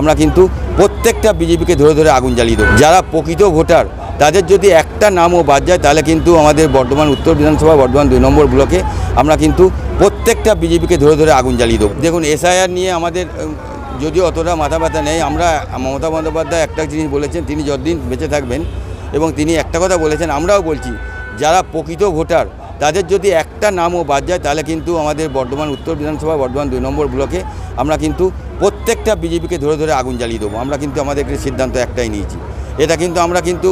আমরা কিন্তু প্রত্যেকটা বিজেপিকে ধরে ধরে আগুন জ্বালিয়ে দেবো। যারা প্রকৃত ভোটার, তাদের যদি একটা নামও বাদ যায়, তাহলে কিন্তু আমাদের বর্ধমান, উত্তর বিধানসভা, বর্ধমান দুই নম্বর ব্লকে আমরা কিন্তু প্রত্যেকটা বিজেপিকে ধরে ধরে আগুন জ্বালিয়ে দেবো। দেখুন, এসআইআর নিয়ে আমাদের যদিও অতটা মাথা ব্যথা নেই, আমরা মমতা বন্দ্যোপাধ্যায় একটা জিনিস বলেছেন, তিনি যতদিন বেঁচে থাকবেন, এবং তিনি একটা কথা বলেছেন, আমরাও বলছি, যারা প্রকৃত ভোটার তাদের যদি একটা নামও বাদ যায়, তাহলে কিন্তু আমাদের বর্ধমান, উত্তর বিধানসভা, বর্ধমান দুই নম্বর ব্লকে আমরা কিন্তু প্রত্যেকটা বিজেপিকে ধরে ধরে আগুন জ্বালিয়ে দেবো। আমরা কিন্তু আমাদের সিদ্ধান্ত একটাই নিয়েছি। এটা কিন্তু আমরা কিন্তু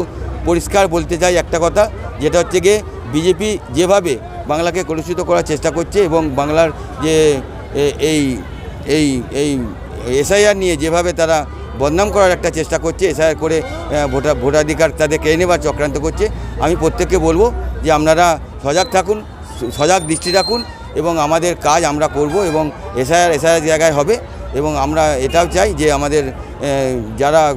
পরিষ্কার বলতে চাই একটা কথা, যেটা হচ্ছে গিয়ে বিজেপি যেভাবে বাংলাকে কলুষিত করার চেষ্টা করছে এবং বাংলার যে এই এই এই এসআইআর নিয়ে যেভাবে তারা বদনাম করার একটা চেষ্টা করছে, এসআইআর করে ভোটার ভোটাধিকার তাদের কেড়ে নেবার চক্রান্ত করছে, আমি প্রত্যেককে বলব যে আপনারা সজাগ থাকুন, সজাগ দৃষ্টি রাখুন এবং আমাদের কাজ আমরা করব এবং এসআইআর এসআইআর জায়গায় হবে এবং আমরা এটাও চাই যে আমাদের যারা,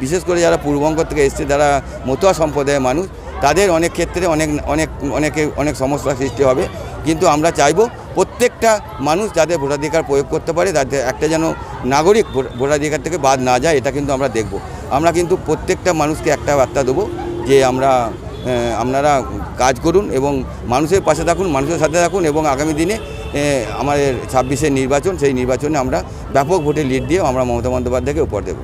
বিশেষ করে যারা পূর্ববঙ্গ থেকে এসছে, যারা মতুয়া সম্প্রদায়ের মানুষ, তাদের অনেক ক্ষেত্রে অনেক অনেক, অনেকে, অনেক সমস্যার সৃষ্টি হবে। কিন্তু আমরা চাইব প্রত্যেকটা মানুষ যাদের ভোটাধিকার প্রয়োগ করতে পারে তাদের একটা যেন নাগরিক ভোট- ভোটাধিকার থেকে বাদ না যায়, এটা কিন্তু আমরা দেখব। আমরা কিন্তু প্রত্যেকটা মানুষকে একটা বার্তা দেবো যে আমরা আপনারা কাজ করুন এবং মানুষের পাশে থাকুন, মানুষের সাথে থাকুন এবং আগামী দিনে আমাদের ছাব্বিশের নির্বাচন, সেই নির্বাচনে আমরা ব্যাপক ভোটে লিড দিয়ে আমরা মমতা বন্দ্যোপাধ্যায়কে উপর দেবো।